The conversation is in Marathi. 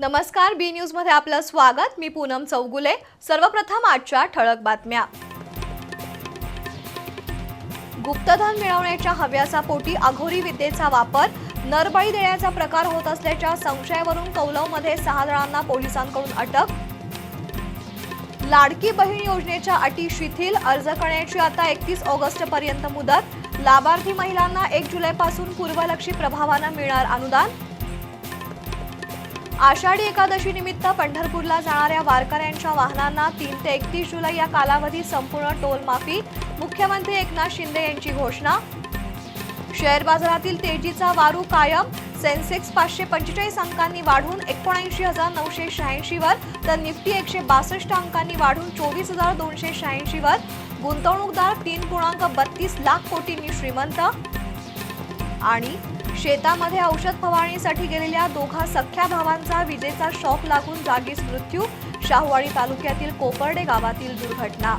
नमस्कार बी न्यूजमध्ये आपलं स्वागत. मी पूनम चौगुले. सर्वप्रथम आजच्या ठळक बातम्या. गुप्तधन मिळवण्याच्या हव्याचा पोटी अघोरी विद्येचा वापर. नरबळी देण्याचा प्रकार होत असल्याच्या संशयावरून कौलवमध्ये सहा जणांना पोलिसांकडून अटक. लाडकी बहीण योजनेच्या अटी शिथिल. अर्ज करण्याची आता एकतीस ऑगस्ट पर्यंत मुदत. लाभार्थी महिलांना एक जुलैपासून पूर्वलक्षी प्रभावानं मिळणार अनुदान. आषाढी एकादशी निमित्त पंढरपूरला जाणाऱ्या वारकऱ्यांच्या वाहनांना तीन ते एकतीस जुलै या कालावधीत संपूर्ण टोल माफी मुख्यमंत्री एकनाथ शिंदे यांची घोषणा. शेअर बाजारातील तेजीचा वारू कायम सेन्सेक्स पाचशे पंचेचाळीस अंकांनी वाढून एकोणऐंशी हजार नऊशे शहाऐंशी वर तर निफ्टी एकशे बासष्ट अंकांनी वाढून चोवीस हजार दोनशे शहाऐंशी वर. गुंतवणूकदार तीन पूर्णांक बत्तीस लाख कोटींनी श्रीमंत. आणि शेतामध्ये औषध फवारणीसाठी गेलेल्या दोघा सख्या भावांचा विजेचा शॉक लागून जागीच मृत्यू शाहूवाडी तालुक्यातील कोपर्डे गावातील दुर्घटना.